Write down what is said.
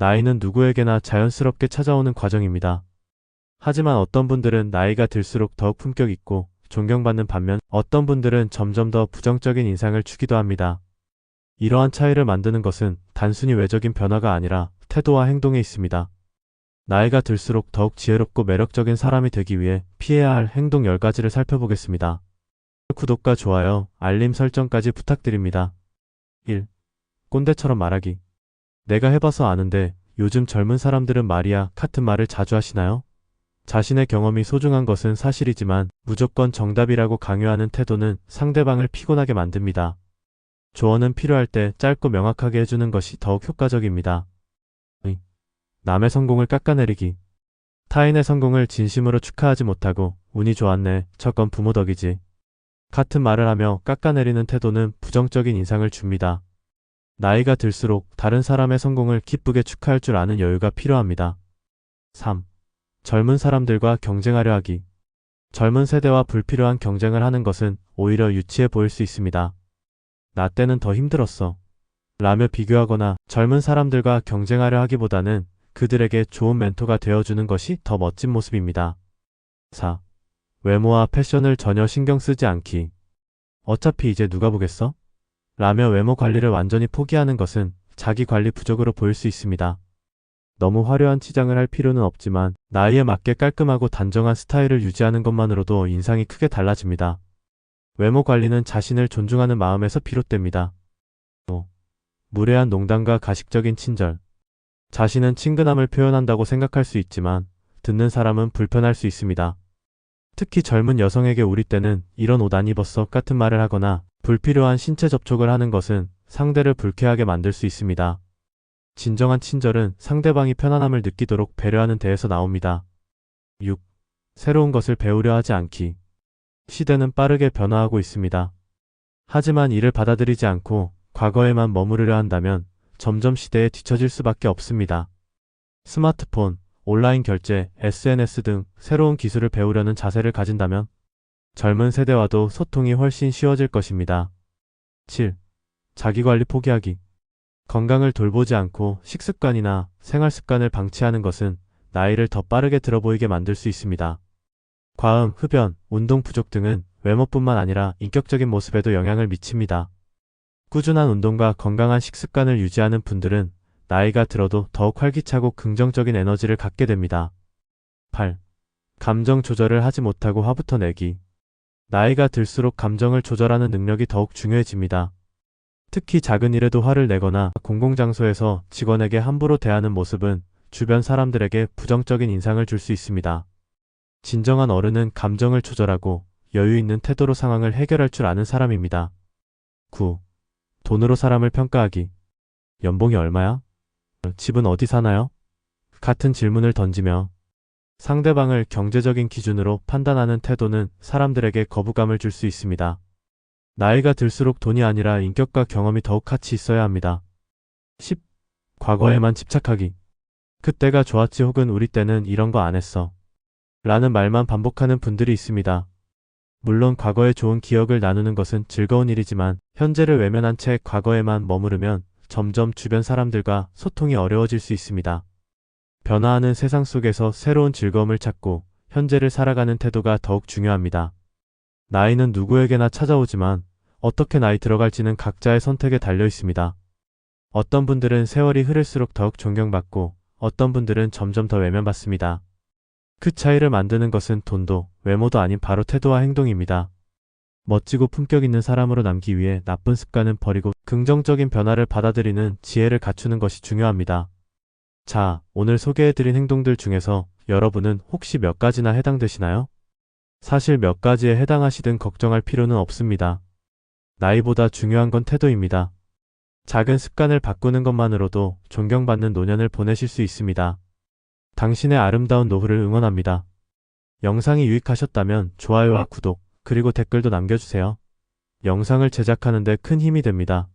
나이는 누구에게나 자연스럽게 찾아오는 과정입니다. 하지만 어떤 분들은 나이가 들수록 더욱 품격 있고 존경받는 반면 어떤 분들은 점점 더 부정적인 인상을 주기도 합니다. 이러한 차이를 만드는 것은 단순히 외적인 변화가 아니라 태도와 행동에 있습니다. 나이가 들수록 더욱 지혜롭고 매력적인 사람이 되기 위해 피해야 할 행동 10가지를 살펴보겠습니다. 구독과 좋아요, 알림 설정까지 부탁드립니다. 1. 꼰대처럼 말하기. 내가 해봐서 아는데 요즘 젊은 사람들은 말이야 같은 말을 자주 하시나요? 자신의 경험이 소중한 것은 사실이지만 무조건 정답이라고 강요하는 태도는 상대방을 피곤하게 만듭니다. 조언은 필요할 때 짧고 명확하게 해주는 것이 더욱 효과적입니다. 의. 남의 성공을 깎아내리기. 타인의 성공을 진심으로 축하하지 못하고 운이 좋았네, 저건 부모 덕이지. 같은 말을 하며 깎아내리는 태도는 부정적인 인상을 줍니다. 나이가 들수록 다른 사람의 성공을 기쁘게 축하할 줄 아는 여유가 필요합니다. 3. 젊은 사람들과 경쟁하려 하기. 젊은 세대와 불필요한 경쟁을 하는 것은 오히려 유치해 보일 수 있습니다. 나 때는 더 힘들었어. 라며 비교하거나 젊은 사람들과 경쟁하려 하기보다는 그들에게 좋은 멘토가 되어주는 것이 더 멋진 모습입니다. 4. 외모와 패션을 전혀 신경 쓰지 않기. 어차피 이제 누가 보겠어? 라며 외모 관리를 완전히 포기하는 것은 자기 관리 부족으로 보일 수 있습니다. 너무 화려한 치장을 할 필요는 없지만 나이에 맞게 깔끔하고 단정한 스타일을 유지하는 것만으로도 인상이 크게 달라집니다. 외모 관리는 자신을 존중하는 마음에서 비롯됩니다. 5. 무례한 농담과 가식적인 친절. 자신은 친근함을 표현한다고 생각할 수 있지만 듣는 사람은 불편할 수 있습니다. 특히 젊은 여성에게 우리 때는 이런 옷 안 입었어 같은 말을 하거나 불필요한 신체 접촉을 하는 것은 상대를 불쾌하게 만들 수 있습니다. 진정한 친절은 상대방이 편안함을 느끼도록 배려하는 데에서 나옵니다. 6. 새로운 것을 배우려 하지 않기. 시대는 빠르게 변화하고 있습니다. 하지만 이를 받아들이지 않고 과거에만 머무르려 한다면 점점 시대에 뒤처질 수밖에 없습니다. 스마트폰, 온라인 결제, SNS 등 새로운 기술을 배우려는 자세를 가진다면 젊은 세대와도 소통이 훨씬 쉬워질 것입니다. 7. 자기관리 포기하기. 건강을 돌보지 않고 식습관이나 생활습관을 방치하는 것은 나이를 더 빠르게 들어 보이게 만들 수 있습니다. 과음, 흡연, 운동 부족 등은 외모뿐만 아니라 인격적인 모습에도 영향을 미칩니다. 꾸준한 운동과 건강한 식습관을 유지하는 분들은 나이가 들어도 더욱 활기차고 긍정적인 에너지를 갖게 됩니다. 8. 감정 조절을 하지 못하고 화부터 내기. 나이가 들수록 감정을 조절하는 능력이 더욱 중요해집니다. 특히 작은 일에도 화를 내거나 공공장소에서 직원에게 함부로 대하는 모습은 주변 사람들에게 부정적인 인상을 줄 수 있습니다. 진정한 어른은 감정을 조절하고 여유 있는 태도로 상황을 해결할 줄 아는 사람입니다. 9. 돈으로 사람을 평가하기. 연봉이 얼마야? 집은 어디 사나요? 같은 질문을 던지며 상대방을 경제적인 기준으로 판단하는 태도는 사람들에게 거부감을 줄 수 있습니다. 나이가 들수록 돈이 아니라 인격과 경험이 더욱 같이 있어야 합니다. 10. 과거에만 집착하기. 그때가 좋았지 혹은 우리 때는 이런 거 안 했어. 라는 말만 반복하는 분들이 있습니다. 물론 과거의 좋은 기억을 나누는 것은 즐거운 일이지만 현재를 외면한 채 과거에만 머무르면 점점 주변 사람들과 소통이 어려워질 수 있습니다. 변화하는 세상 속에서 새로운 즐거움을 찾고 현재를 살아가는 태도가 더욱 중요합니다. 나이는 누구에게나 찾아오지만 어떻게 나이 들어갈지는 각자의 선택에 달려 있습니다. 어떤 분들은 세월이 흐를수록 더욱 존경받고 어떤 분들은 점점 더 외면받습니다. 그 차이를 만드는 것은 돈도 외모도 아닌 바로 태도와 행동입니다. 멋지고 품격 있는 사람으로 남기 위해 나쁜 습관은 버리고 긍정적인 변화를 받아들이는 지혜를 갖추는 것이 중요합니다. 자, 오늘 소개해드린 행동들 중에서 여러분은 혹시 몇 가지나 해당되시나요? 사실 몇 가지에 해당하시든 걱정할 필요는 없습니다. 나이보다 중요한 건 태도입니다. 작은 습관을 바꾸는 것만으로도 존경받는 노년을 보내실 수 있습니다. 당신의 아름다운 노후를 응원합니다. 영상이 유익하셨다면 좋아요와 구독, 그리고 댓글도 남겨주세요. 영상을 제작하는데 큰 힘이 됩니다.